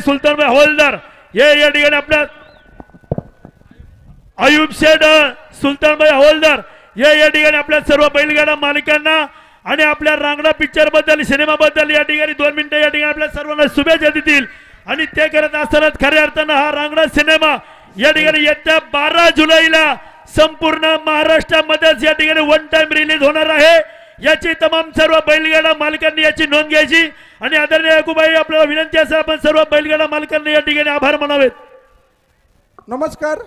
सुलतानबाई हवालदार हे या ठिकाणी आपल्या आयुब शेड अ, सुलतानबाई हवालदार हे या ठिकाणी आपल्या सर्व बैलगाडा मालिकांना आणि आपल्या रांगडा पिक्चरबद्दल सिनेमा बद्दल या ठिकाणी दोन मिनिटं या ठिकाणी आपल्या सर्वांना शुभेच्छा देतील. आणि ते करत असतानाच खऱ्या अर्थानं हा रांगडा सिनेमा या ठिकाणी येत्या बारा जुलैला संपूर्ण महाराष्ट्रामध्येच या ठिकाणी वन टाइम रिलीज होणार आहे. याची तमाम सर्व बैलगाडा मालकांनी याची नोंद घ्यायची. आणि आदरणीय याकुबाई आपल्याला विनंती असेल आपण सर्व बैलगाडा मालकांनी या ठिकाणी आभार मानावेत. नमस्कार.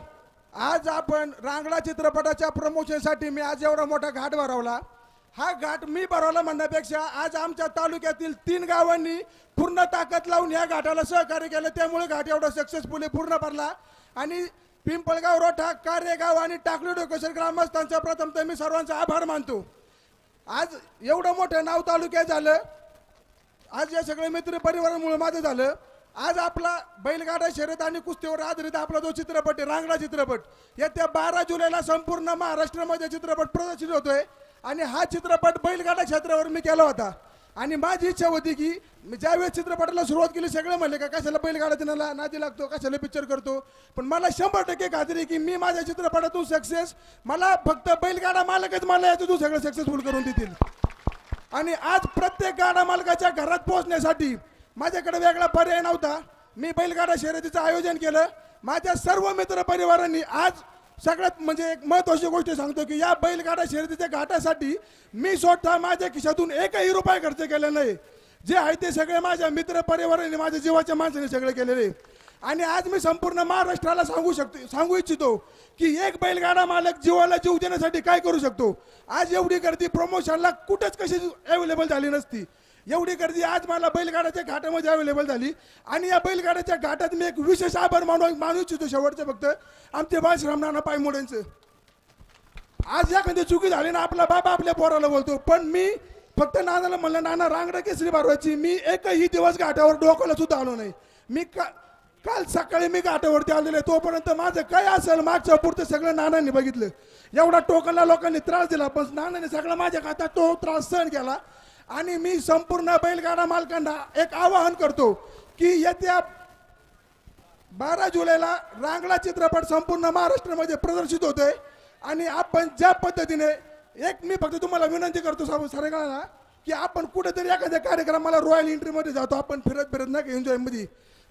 आज आपण रांगडा चित्रपटाच्या प्रमोशनसाठी मी आज एवढा मोठा घाट भरवला. हा घाट मी भरवला म्हणण्यापेक्षा आज आमच्या तालुक्यातील तीन गावांनी पूर्ण ताकद लावून या घाटाला सहकार्य केलं. त्यामुळे घाट एवढा सक्सेसफुली पूर्ण भरला. आणि पिंपळगाव रोठा कार्यगाव आणि टाकली डोकेश्वर ग्रामस्थांचा प्रथम तर मी सर्वांचा आभार मानतो. आज एवढं मोठं नाव तालुक्यात झालं. आज या सगळ्या मित्र परिवारामुळे माझं झालं. आज आपला बैलगाडा शर्यत आणि कुस्तीवर आधारित आपला जो चित्रपट आहे रांगडा चित्रपट येत्या बारा जुलैला संपूर्ण महाराष्ट्रामध्ये चित्रपट प्रदर्शित होतोय. आणि हा चित्रपट बैलगाडा क्षेत्रावर मी केला होता. आणि माझी इच्छा होती की मी ज्यावेळेस चित्रपटाला सुरुवात केली सगळं म्हणले का कशाला बैलगाडा दिनाला नादी लागतो कशाला पिक्चर करतो? पण मला शंभर टक्के खात्री की मी माझ्या चित्रपटातून सक्सेस मला फक्त बैलगाडा मालकच मला याच्यातून सगळं सक्सेसफुल करून देतील. आणि आज प्रत्येक गाडा मालकाच्या घरात पोहोचण्यासाठी माझ्याकडे वेगळा पर्याय नव्हता. मी बैलगाडा शर्यतीचं आयोजन केलं. माझ्या सर्व मित्र परिवारांनी आज सगळ्यात म्हणजे एक महत्वाची गोष्ट सांगतो की या बैलगाडा शर्यतीच्या घाटासाठी मी स्वतः माझ्या खिशातून एकही रुपये खर्च केला नाही. जे आहे ते सगळे माझ्या मित्र परिवाराने माझ्या जीवाच्या माणसाने सगळे केलेले. आणि आज मी संपूर्ण महाराष्ट्राला सांगू शकतो सांगू इच्छितो की एक बैलगाडा मालक जीवाला जीव देण्यासाठी काय करू शकतो? आज एवढी गर्दी प्रमोशनला कुठंच कशी अवेलेबल झाली नसती. एवढी गर्दी आज मला बैलगाड्याच्या घाटामध्ये अवेलेबल झाली. आणि या बैलगाड्याच्या घाटात मी एक विशेष आभार मानू मानू इच्छितो शेवटचं फक्त. आमचे बाळश्राम नाना पायमोड्यांचं आज एखादी चुकी झाली ना आपला बाबा आपल्या पोराला बोलतो पण मी फक्त नानाला म्हणलं नाना रांगडा केसरी बारवायची मी एकही दिवस घाटावर डोकाला सुद्धा आलो नाही. मी का काल सकाळी मी घाटावरती आलेलो आहे. तोपर्यंत माझं काय असेल मागच्या पुरतं सगळं नानांनी बघितलं. एवढा टोकनला लोकांनी त्रास दिला पण नानाने सगळं माझ्या खात्यात तो त्रास सहन केला. आणि मी संपूर्ण बैलगाडा मालकांना एक आवाहन करतो की येत्या बारा जुलैला रांगडा चित्रपट संपूर्ण महाराष्ट्रामध्ये प्रदर्शित होतोय. आणि आपण ज्या पद्धतीने एक मी फक्त तुम्हाला विनंती करतो सर्व सगळ्यांना की आपण कुठेतरी एखाद्या कार्यक्रमाला रॉयल एंट्रीमध्ये जातो आपण फिरत फिरत नाही एन्जॉयमध्ये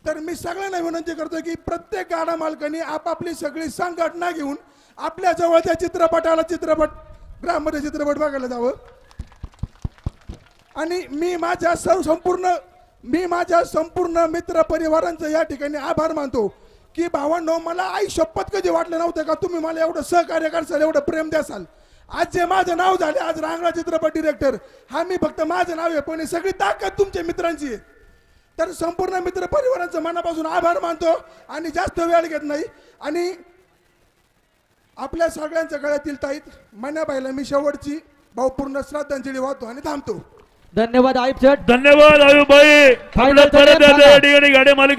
तर मी सगळ्यांना विनंती करतो की प्रत्येक गाडा मालकांनी आपापली सगळी संघटना घेऊन आपल्या जवळच्या चित्रपटाला चित्रपट ग्राममध्ये चित्रपट बघायला जावं. आणि मी माझ्या सर्व संपूर्ण मी माझ्या संपूर्ण मित्र परिवारांचं या ठिकाणी आभार मानतो. की भावांनो मला आई शपथ कधी वाटलं नव्हतं का? तुम्ही मला एवढं सहकार्य करसाल एवढं प्रेम द्यासाल. आज जे माझं नाव झाले आज रांगडा चित्रपट डिरेक्टर हा मी फक्त माझं नाव आहे पण ही सगळी ताकद तुमच्या मित्रांची आहे. तर संपूर्ण मित्र परिवारांचं मनापासून आभार मानतो आणि जास्त वेळ घेत नाही. आणि आपल्या सगळ्यांच्या गळ्यातील ताईत मन्याबाईला मी शेवटची भावपूर्ण श्रद्धांजली वाहतो आणि थांबतो. धन्यवाद आयुब शेठ. धन्यवाद आयुबाई आपल्या परत या ठिकाणी गाडी मालक